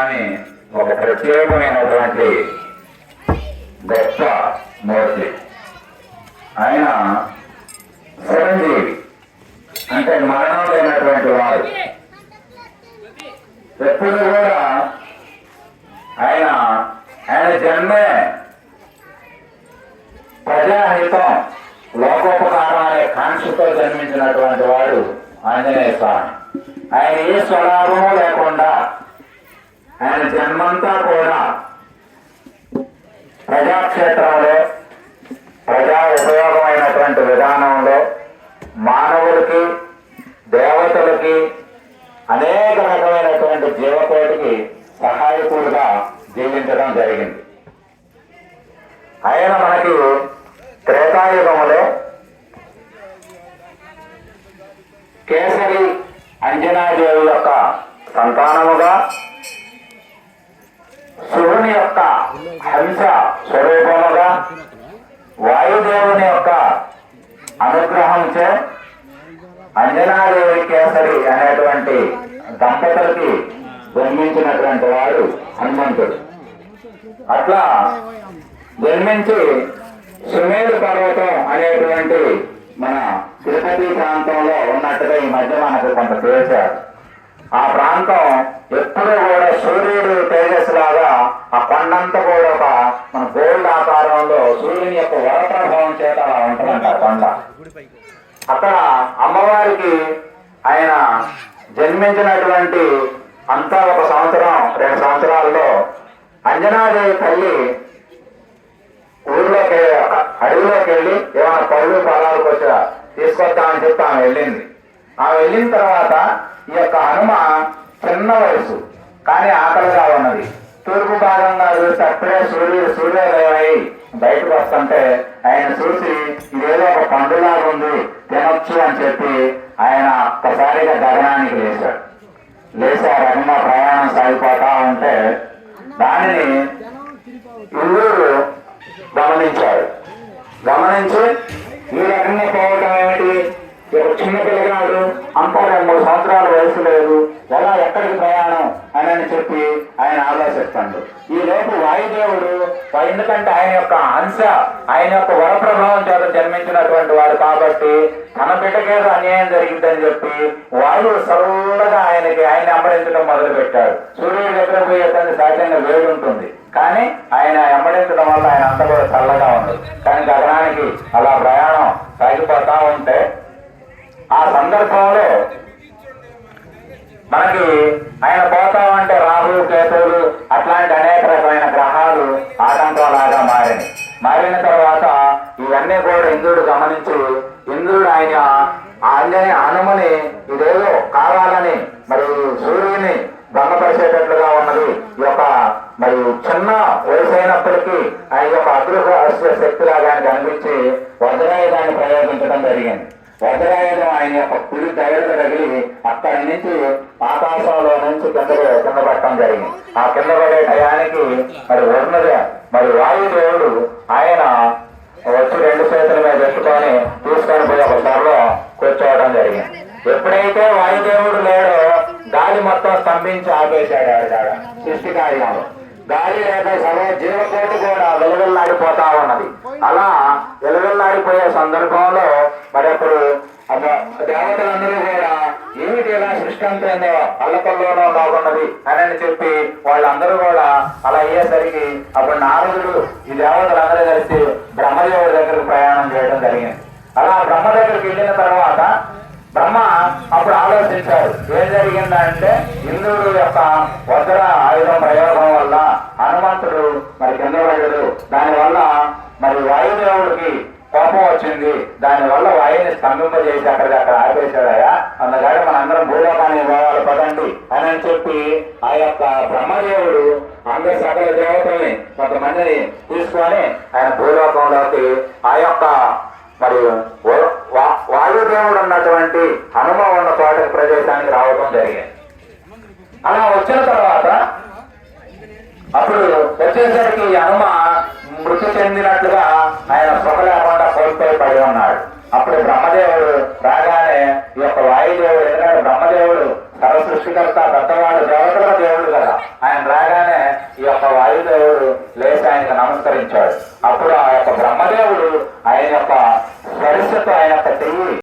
కానీ ఒక ప్రత్యేకమైనటువంటి గొప్ప మూర్తి. ఆయన చిరంజీవి. అంటే మరణం లేనటువంటి వారు ఎప్పుడు కూడా ఆయన ఆయన జన్మే ప్రజాహితం లోకోపకారం అనే కాంక్షతో జన్మించినటువంటి వాడు ఆంజనేయ స్వామి. ఆయన ఏ స్వలాభము లేకుండా జన్మంతా కూడా ప్రజాక్షేత్రంలో ప్రజా ఉపయోగమైనటువంటి విధానంలో మానవులకి దేవతలకి అనేక రకమైనటువంటి జీవకోటికి సహాయకుడుగా జీవించడం జరిగింది. ఆయన మనకి త్రేతాయుగంలో కేసరి అంజనాదేవి యొక్క సంతానముగా శివుని యొక్క హంస స్వరూపముగా వాయుదేవుని యొక్క అనుగ్రహంచే అంజనాదేవి కేసరి అనేటువంటి దంపతులకి జన్మించినటువంటి వాడు హనుమంతుడు. అట్లా జన్మించి సుమేరు పర్వతం అనేటువంటి మన తిరుపతి ప్రాంతంలో ఉన్నట్టుగా ఈ మధ్య మనకు కొంత తెలిసారు ఆ ప్రాంతం ఎప్పుడూ కూడా సూర్యుడు తేజస్సు లాగా ఆ కొండంతా కూడా ఒక మన గోల్డ్ ఆకారంలో సూర్యుని యొక్క వరప్రభావం చేత అలా ఉంటుందంట కొండ అక్కడ అమ్మవారికి ఆయన జన్మించినటువంటి అంతా ఒక సంవత్సరం రెండు సంవత్సరాల్లో అంజనాదేవి తల్లి ఊర్లోకి అడవిలోకి వెళ్ళి ఏమైనా పళ్ళు పొలాలకు వచ్చా తీసుకొద్దామని చెప్పి ఆమె వెళ్ళింది. ఆమె వెళ్ళిన తర్వాత ఈ యొక్క హనుమ చిన్న వయసు కానీ ఆకలిగా ఉన్నది. తూర్పు భాగంగా చూసి అప్పుడే సూర్యుడు సూర్యోదయమై బయటకు వస్తుంటే ఆయన చూసి ఇదేదో ఒక పండులాగా ఉంది తినొచ్చు అని చెప్పి ఆయన ఒక్కసారిగా గగనానికి లేచాడు. లేచి ఆ రకంగా ప్రయాణం సాగిపోతా ఉంటే దానిని ఇంద్రుడు గమనించాడు గమనించి ఈ రకంగా పోవటం చిన్న పిల్లగాడు అంతా రెండు మూడు సంవత్సరాల వయసు లేదు. ఎలా ఎక్కడికి ప్రయాణం అని అని చెప్పి ఆయన ఆలోచిస్తాడు ఈ లోపు వాయుదేవుడు ఎందుకంటే ఆయన యొక్క అంశ ఆయన యొక్క వరప్రభావం చేత జన్మించినటువంటి వాడు కాబట్టి తన బిడ్డకేదో అన్యాయం జరిగిందని చెప్పి వాయువు సరళగా ఆయనకి ఆయన అంబడించడం మొదలు పెట్టాడు సూర్యుడి దగ్గర పోయే తను సహజంగా వేడి ఉంటుంది. కానీ ఆయన ఎంబడించడం వల్ల ఆయన అంతా కూడా చల్లగా ఉంది కానీ గగనానికి అలా ప్రయాణం సాగిపోతా ఉంటే ఆ సందర్భంలో మనకి ఆయన పోతామంటే రాహు కేతువులు అట్లాంటి అనేక రకమైన గ్రహాలు ఆటంకాలాగా మారినాయి. మారిన తర్వాత ఇవన్నీ కూడా ఇంద్రుడు గమనించి ఇంద్రుడు ఆయన ఆంజనేయ హనుమని ఇదేదో కావాలని మరి సూర్యుని భంగపరిచేటట్లుగా ఉన్నది. ఈ యొక్క మరి చిన్న వయసు అయినప్పటికీ ఆయన యొక్క అదృశ్య శక్తిలాగా కనిపించి అనిపించి దాన్ని ప్రయోగించడం జరిగింది. వజ్రాయుధం ఆయన యొక్క పులి దయలకు తగిలి అక్కడి నుంచి ఆకాశంలో నుంచి కింద కింద పట్టడం జరిగింది. ఆ కింద పడే టయానికి మరి వరుణుడు మరి వాయుదేవుడు ఆయన వచ్చి రెండు చేతుల మీద పెట్టుకొని తీసుకొని పోయి ఒక త్వరలో కూర్చోవడం జరిగింది. ఎప్పుడైతే వాయుదేవుడు లేడో గాలి మొత్తం స్తంభించి ఆపేశాడు ఆవిడ సృష్టి కార్యంలో. గాలి లేదా సర్వ జీవకోటి కూడా వెలువెల్లాడిపోతా ఉన్నది. అలా వెలువెల్లాడిపోయే సందర్భంలో మరి అప్పుడు దేవతలందరూ కూడా ఏమిటి ఇలా సృష్టి అంతా అల్లకల్లోనూ బాగున్నది అని అని చెప్పి వాళ్ళందరూ కూడా అలా అయ్యేసరికి అప్పుడు నారదుడు ఈ దేవతలందరూ కలిసి బ్రహ్మదేవుడి దగ్గరకు ప్రయాణం చేయడం జరిగింది. అలా బ్రహ్మ దగ్గరికి వెళ్ళిన తర్వాత బ్రహ్మ అప్పుడు ఆలోచించాడు ఏం జరిగిందంటే ఇంద్రుడు యొక్క వజ్ర ఆయుధం ప్రయోగం వల్ల హనుమంతుడు మరి కింద పడ్డాడు దానివల్ల మరి వాయుదేవుడికి కోపం వచ్చింది. దానివల్ల వాయుని స్తంభింపజేసి అక్కడికి అక్కడ ఆపేశాడయా? అందుకని మనందరం భూలోకానికి పోవాలి పదండి అని అని చెప్పి ఆ యొక్క బ్రహ్మదేవుడు అందరి సకల దేవతల్ని కొంతమందిని తీసుకొని ఆయన భూలోకంలోకి ఆ యొక్క మరి వాయుదేవుడు ఉన్నటువంటి హనుమ ఉన్న చోట ప్రదేశానికి రావడం జరిగింది. అలా వచ్చిన తర్వాత అప్పుడు వచ్చేసరికి హనుమ కృషి చెందినట్లుగా ఆయన స్పృహ లేకుండా కోల్పోయి పడి ఉన్నాడు. అప్పుడు బ్రహ్మదేవుడు రాగానే ఈ యొక్క వాయుదేవుడు ఎందుకంటే బ్రహ్మదేవుడు సర్వ సృష్టికర్త పెద్దవాడు దేవతల దేవుడు కదా. ఆయన రాగానే ఈ యొక్క వాయుదేవుడు లేచి ఆయనకు నమస్కరించాడు.